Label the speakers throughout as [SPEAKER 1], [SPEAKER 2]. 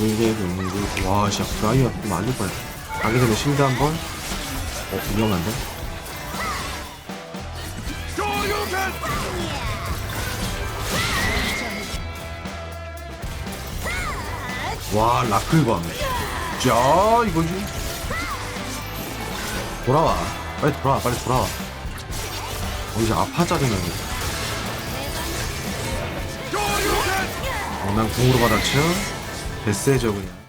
[SPEAKER 1] 둥글게 둥글게 와 진짜 브라이어 좀 안될 뻔했다 가기 전에 실드 한번? 어 위험한데? 와 라클밤 자 이거지 돌아와. 빨리 돌아와 빨리 돌아와. 어 이제 아파 짜증나네 어난 공으로 받았죠 됐세죠 그냥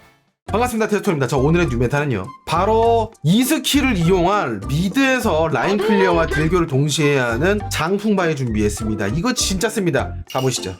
[SPEAKER 1] 반갑습니다 테스토입니다. 저 오늘의 뉴메타는요. 바로 이 스킬을 이용한 미드에서 라인 클리어와 딜교를 동시에 하는 장풍바위 준비했습니다. 이거 진짜 씁니다. 가보시죠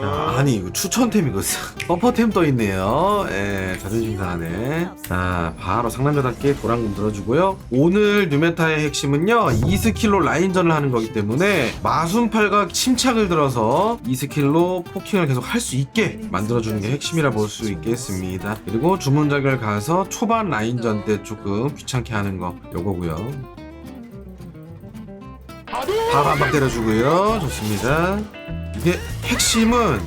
[SPEAKER 1] 야, 아니 이거 추천템이거 서퍼템 떠 있네요. 예 자존심 상하네. 자 바로 상남자답게 도랑금 들어주고요. 오늘 뉴메타의 핵심은요 이 스킬로 라인전을 하는 거기 때문에 마순팔각 침착을 들어서 이 스킬로 포킹을 계속 할 수 있게 만들어주는 게 핵심이라 볼 수 있겠습니다. 그리고 주문작을 가서 초반 라인전 때 조금 귀찮게 하는 거 요거고요 바로 한방 때려주고요 좋습니다 이게 핵심은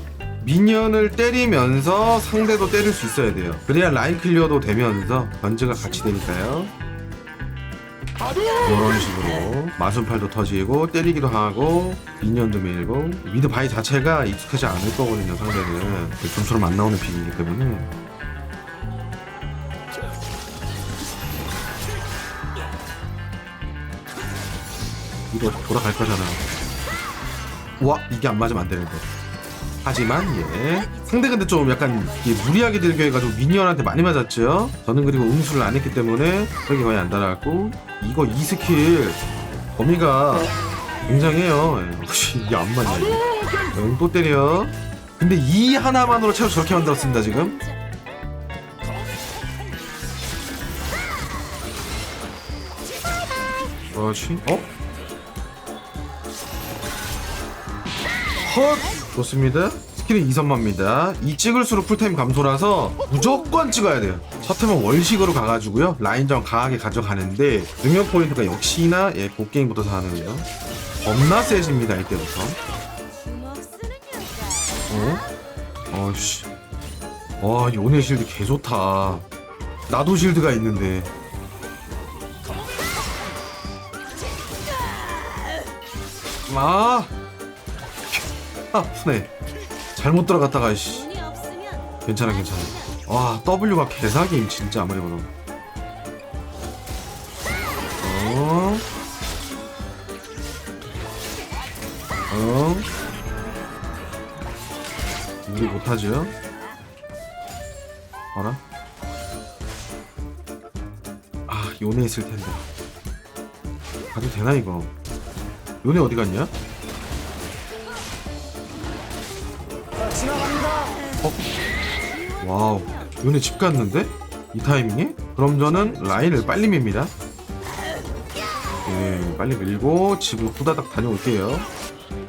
[SPEAKER 1] 미니언을 때리면서 상대도 때릴 수 있어야 돼요. 그래야 라인 클리어도 되면서 견제가 같이 되니까요. 이런 식으로 마순팔도 터지고 때리기도 하고 미니언도 밀고 미드 바이 자체가 익숙하지 않을 거거든요 상대는 좀처럼 안 나오는 픽이기 때문에 이거 돌아갈 거잖아. 와 이게 안 맞으면 안 되는데. 하지만 예. 상대 근데 좀 약간 이게 무리하게 들게 해가지고 미니언한테 많이 맞았죠? 저는 그리고 응수를 안 했기 때문에 그게 거의 안 달아갔고 이거 이 스킬 범위가 굉장해요. 예. 혹시 이게 안 맞냐 이게 응, 또 때려. 근데 이 하나만으로 채로 저렇게 만들었습니다 지금. 그렇지 어? 헛! 좋습니다. 스킬은 2선마입니다. 이 찍을수록 풀타임 감소라서 무조건 찍어야 돼요. 첫 템은 월식으로 가가지고요. 라인전 강하게 가져가는데 능력 포인트가 역시나 예, 곡게임부터 사는데요. 겁나 세집니다, 이때부터. 어? 어씨. 와, 요네 실드 개 좋다. 나도 실드가 있는데. 아! 아프네. 잘못 들어갔다가 씨. 괜찮아 괜찮아. 와 W가 개사기임 진짜 아무리 봐도. 어. 어. 우리 못하죠? 알아? 아 요네 있을 텐데. 가도 되나 이거? 요네 어디 갔냐? 어? 와우 요네 집 갔는데? 이 타이밍에? 그럼 저는 라인을 빨리 밉니다 예 빨리 밀고 집으로 후다닥 다녀올게요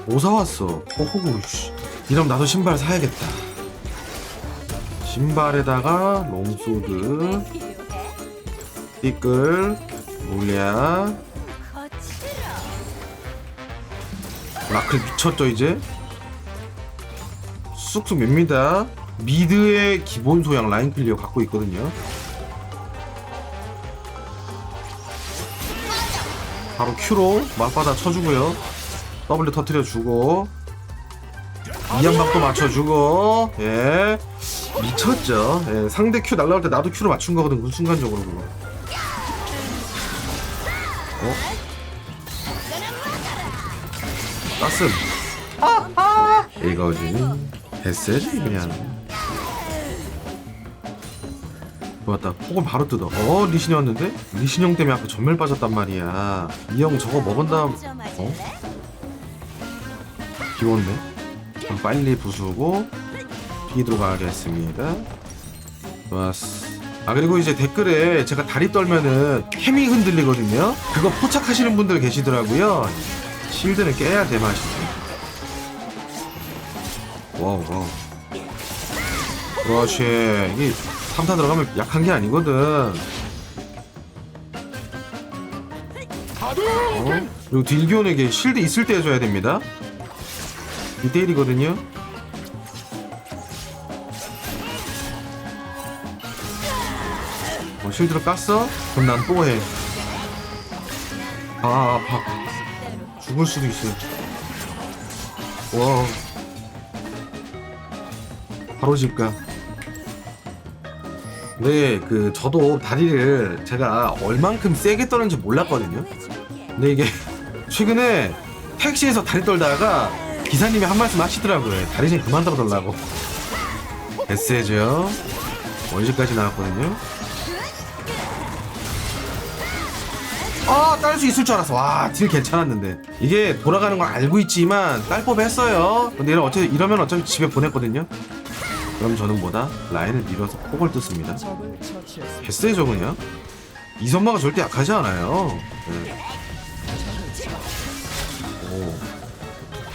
[SPEAKER 1] 뭐 사왔어? 호호구 씨 이러면 나도 신발 사야겠다 신발에다가 롱소드 띠끌 몰리아 라클 미쳤죠 이제? 쑥쑥 밉니다. 미드의 기본 소양 라인 클리어 갖고 있거든요. 바로 Q로 맞받아 쳐주고요. W 터트려주고 이연박도 맞춰주고 예 미쳤죠. 예, 상대 Q 날라올 때 나도 Q로 맞춘 거거든 그 순간적으로 그거. 어? 가슴. 이거지. 됐어야지 그냥. 좋았다. 폭은 바로 뜯어. 어 리신이 왔는데? 리신 형 때문에 아까 전멸 빠졌단 말이야. 이 형 저거 먹은 다음 어? 비웠네. 그럼 빨리 부수고 비도록 가겠습니다. 좋았어. 아 그리고 이제 댓글에 제가 다리 떨면은 캠이 흔들리거든요. 그거 포착하시는 분들 계시더라고요. 실드는 깨야 돼 맛이지 와우 와우 그렇지 이게 3타 들어가면 약한 게 아니거든 어? 그리고 딜교에게 실드 있을 때 해줘야 됩니다 1대1이거든요 어, 실드를 깠어? 그럼 난 또 해. 아, 아파. 죽을 수도 있어요. 와. 바로 질까? 네, 그 저도 다리를 제가 얼만큼 세게 떠는지 몰랐거든요. 근데 이게 최근에 택시에서 다리 떨다가 기사님이 한 말씀 하시더라고요. 다리 좀 그만 떨어달라고. 베스해줘요. 원시까지 나왔거든요. 아, 딸 수 있을 줄 알았어. 와, 딜 괜찮았는데. 이게 돌아가는 걸 알고 있지만 딸 법했어요. 근데 이러 어차피 이러면 어차피 집에 보냈거든요. 그럼 저는 뭐다? 라인을 밀어서 폭을 뜯습니다. 개쎄죠 그냥? 이선마가 절대 약하지 않아요. 네. 오,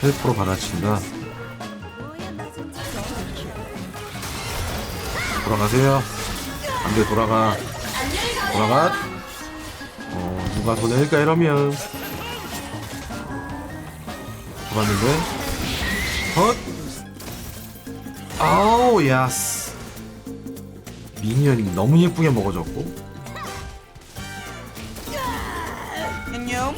[SPEAKER 1] 헬프로 받아친다. 돌아가세요. 안돼 돌아가. 돌아가. 어 누가 손해일까 이러면. 잡았는데. 헛. 아우 야스. 미니언이 너무 예쁘게 먹어졌고.
[SPEAKER 2] 안녕.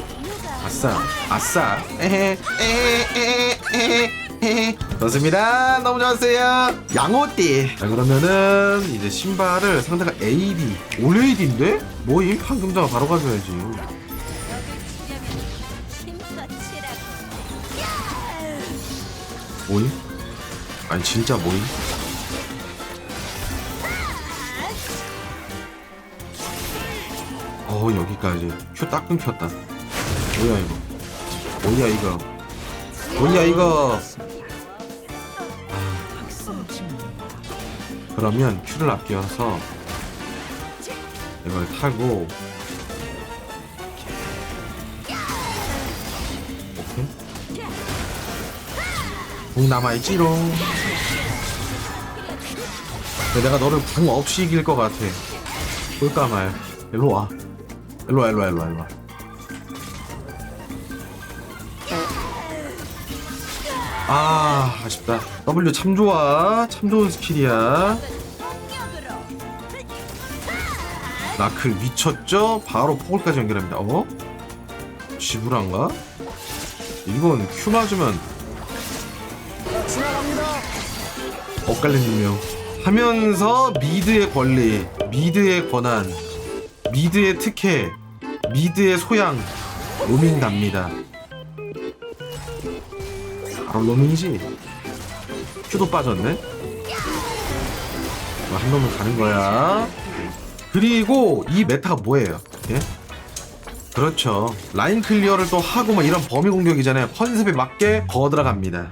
[SPEAKER 1] 아싸 아싸 에헤 에헤 에헤 에헤 에헤 좋습니다 너무 좋았어요 양호띠 자 그러면은 이제 신발을 상대가 AD 올 AD인데? 뭐임? 황금자가 바로 가져야지 뭐임? 아니 진짜 뭐임? 어 여기까지 큐 딱 끊겼다 뭐야 이거 뭐야 이거 뭐야 이거 아. 그러면 큐를 아껴서 이걸 타고 궁 남아있지롱. 내가 너를 궁 없이 이길 것 같아. 볼까 말. 일로와. 일로와 일로와 일로와 일로와. 아 아쉽다. W 참 좋아. 참 좋은 스킬이야. 나클 미쳤죠? 바로 포글까지 연결합니다. 어? 지불한가? 이건 큐 맞으면 엇갈리는요 하면서 미드의 권리 미드의 권한 미드의 특혜 미드의 소양 로밍 갑니다. 바로 로밍이지? 큐도 빠졌네? 어, 한 놈은 가는 거야. 그리고 이 메타가 뭐예요? 예? 그렇죠. 라인 클리어를 또 하고 뭐 이런 범위 공격이잖아요. 컨셉에 맞게 거 들어갑니다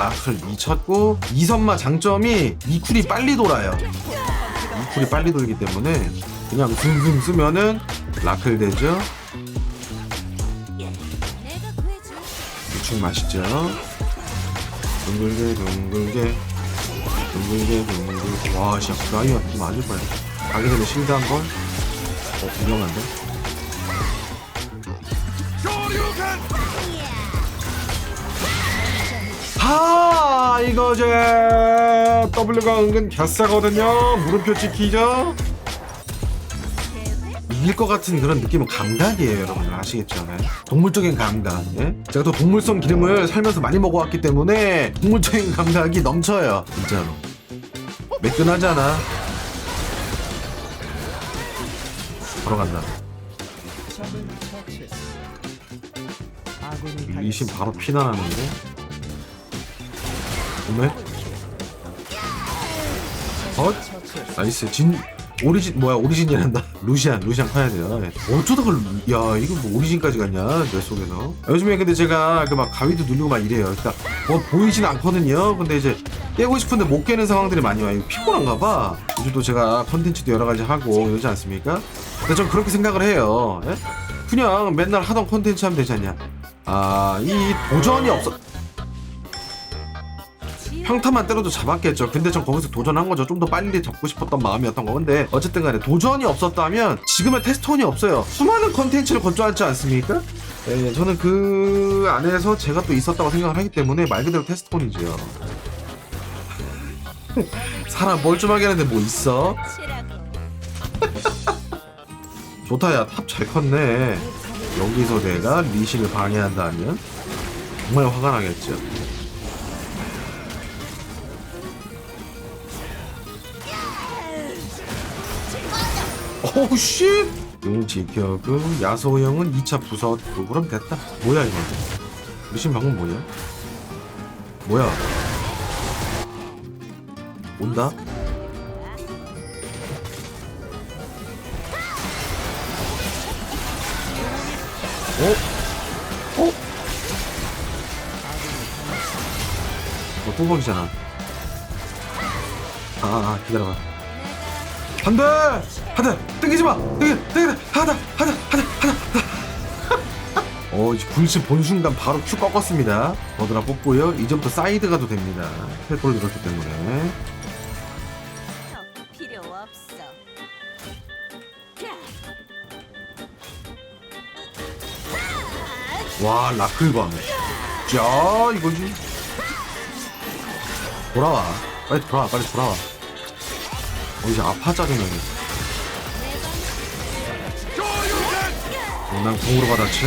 [SPEAKER 1] 라클 미쳤고 이선마 장점이 이 쿨이 빨리 돌아요. 이 쿨이 빨리 돌기 때문에 그냥 둥둥 쓰면은 라클 되죠. 대충 맛있죠. 둥글게 둥글게 둥글게 둥글게. 와 진짜 브라이어 맞을 뻔 가기 전에 실드 한번 어 위험한데 하 이거제 W가 은근 갸싸거든요. 물음표 찍히죠? 이길 것 같은 그런 느낌은 감각이에요 여러분들. 아시겠죠? 네? 동물적인 감각 예? 제가 또 동물성 기름을 살면서 많이 먹어왔기 때문에 동물적인 감각이 넘쳐요 진짜로. 매끈하잖아? 바로 간다. 리신 바로 피나나는데 오메 어? 나이스 진 오리진 뭐야 오리진이란다. 루시안 루시안 파야 돼요. 예. 어쩌다가 루- 야 이거 뭐 오리진까지 갔냐 뇌 속에서? 요즘에 근데 제가 그 막 가위도 누르고 막 이래요. 그러니까 뭐 보이진 않거든요. 근데 이제 깨고 싶은데 못 깨는 상황들이 많이 와요. 이거 피곤한가 봐. 요즘 또 제가 컨텐츠도 여러 가지 하고 이러지 않습니까? 근데 전 그렇게 생각을 해요. 예? 그냥 맨날 하던 컨텐츠 하면 되지 않냐? 아이 도전이 없어 평타만 때려도 잡았겠죠. 근데 전 거기서 도전한 거죠. 좀 더 빨리 잡고 싶었던 마음이었던 거. 근데 어쨌든 간에 도전이 없었다면 지금의 테스톤이 없어요. 수많은 컨텐츠를 건조하지 않습니까? 예, 저는 그 안에서 제가 또 있었다고 생각을 하기 때문에 말 그대로 테스톤이죠. 사람 멀쩡하게 하는데 뭐 있어? 좋다 야 탑 잘 컸네 여기서 내가 리신을 방해한다면 정말 화가 나겠죠 오우 쉣! 용 지켜그 야소 형은 2차 부서 그 그럼 됐다 뭐야 이거 리신 방금 뭐냐 뭐야 온다? 어? 어? 너 뚜벅이잖아 아, 아 기다려봐 안돼! 안돼! 땡기지 마! 땡기! 땡기! 하다! 하다! 하다! 하다! 어 이제 불신 본 순간 바로 큐 꺾었습니다 버드라 뽑고요 이제부터 사이드 가도 됩니다 펠골 들었기 때문에
[SPEAKER 3] 필요 없어.
[SPEAKER 1] 와 라클밤 자 이거지 돌아와 빨리 돌아와 빨리 돌아와 어 이제 아파 짜증나네 난 공으로 받았죠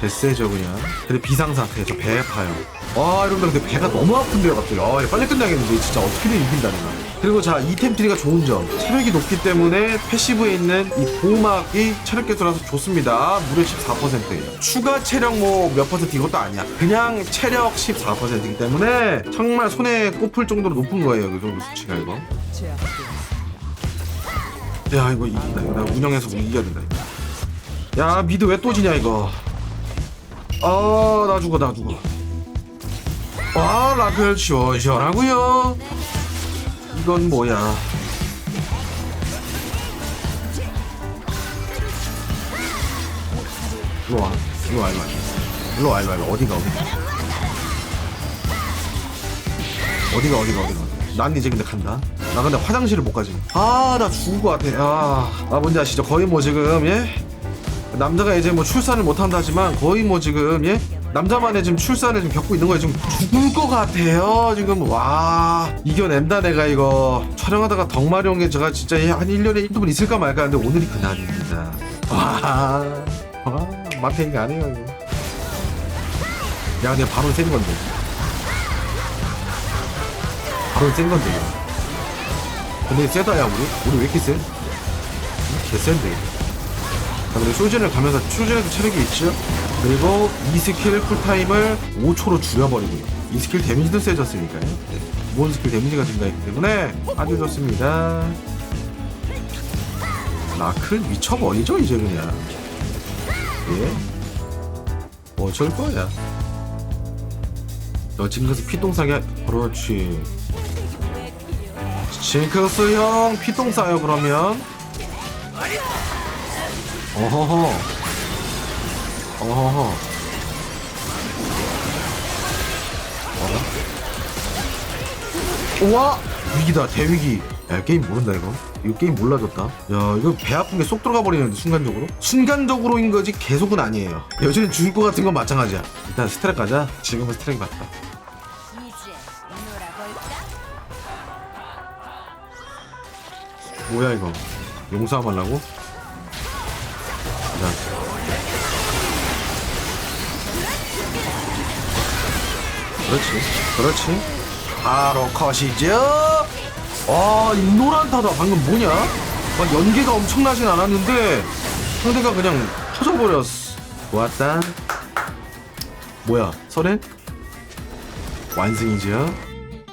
[SPEAKER 1] 됐세죠 그냥. 근데 비상상태 저배 아파요. 와 여러분들 근데 배가 너무 아픈데요 갑자기. 아 이거 빨리 끝나겠는데. 진짜 어떻게든 이긴다는 거 그리고 자 이템 트리가 좋은 점. 체력이 높기 때문에 패시브에 있는 이 보호막이 체력 개수라서 좋습니다. 무려 14%예요. 추가 체력 뭐 몇 퍼센트 이것도 아니야. 그냥 체력 14%이기 때문에 정말 손에 꼽을 정도로 높은 거예요 그 정도 수치가 이거. 야 이거 이긴다 나 운영해서 이겨야 된다 이거. 야 미드 왜 또 지냐 이거? 아 나 죽어 나 죽어. 아 라펠 시원시원하고요? 이건 뭐야? 일로 와 일로 와 일로 와 일로. 어디가 어디가? 어디가 어디가 어디가? 난 이제 근데 간다. 나 근데 화장실을 못 가지. 아 나 죽을 것 같아. 아나 뭔지 아시죠? 거의 뭐 지금 예 남자가 이제 뭐 출산을 못 한다지만 거의 뭐 지금 예? 남자만의 지금 출산을 지금 겪고 있는 거예요. 지금 죽을 것 같아요. 지금 와 이겨낸다 내가 이거. 촬영하다가 덕마룡에 제가 진짜 한 1년에 한두 번 있을까 말까 하는데 오늘이 그날입니다. 와, 와 마탱이가 아니에요. 이거 야 내가 바로 센 건데. 바로 센 건데 이거. 근데 세다 야 우리? 우리 왜 이렇게 세? 개 센데 자, 그리고 쇼진을 가면서 쇼진에도 체력이 있죠? 그리고 이 스킬 쿨타임을 5초로 줄여버리고요 이 스킬 데미지도 세졌으니까요. 네. 기본 스킬 데미지가 증가했기 때문에 아주 좋습니다. 라클 미쳐버리죠 이제 그냥. 예. 어쩔 거야. 너 지금 가서 피똥 싸게 하- 그렇지. 징크스 형 피똥 싸요 그러면 어허허 어허허 어라? 우와 위기다 대위기. 야 게임 모른다 이거. 이거 게임 몰라졌다. 야 이거 배 아픈 게 쏙 들어가 버리는데 순간적으로? 순간적으로인 거지 계속은 아니에요. 여전히 죽을 것 같은 건 마찬가지야. 일단 스트렉 가자. 지금은 스트렉 맞다? 뭐야 이거? 용서함 하려고? 자. 그렇지 그렇지 바로 컷이죠 아 인노란 타다 방금 뭐냐 막 연계가 엄청나진 않았는데 상대가 그냥 터져버렸어 좋았다 뭐야 설엔? 완승이죠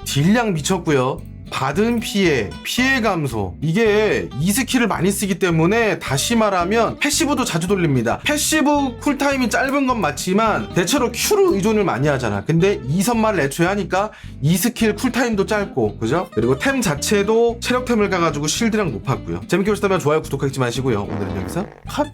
[SPEAKER 1] 딜량 미쳤고요. 받은 피해, 피해 감소. 이게 이 스킬을 많이 쓰기 때문에 다시 말하면 패시브도 자주 돌립니다. 패시브 쿨타임이 짧은 건 맞지만 대체로 Q로 의존을 많이 하잖아. 근데 이 선말을 애초에 하니까 이 스킬 쿨타임도 짧고, 그죠? 그리고 템 자체도 체력템을 가가지고 실드량 높았고요. 재밌게 보셨다면 좋아요, 구독하지 마시고요. 오늘은 여기서 컷!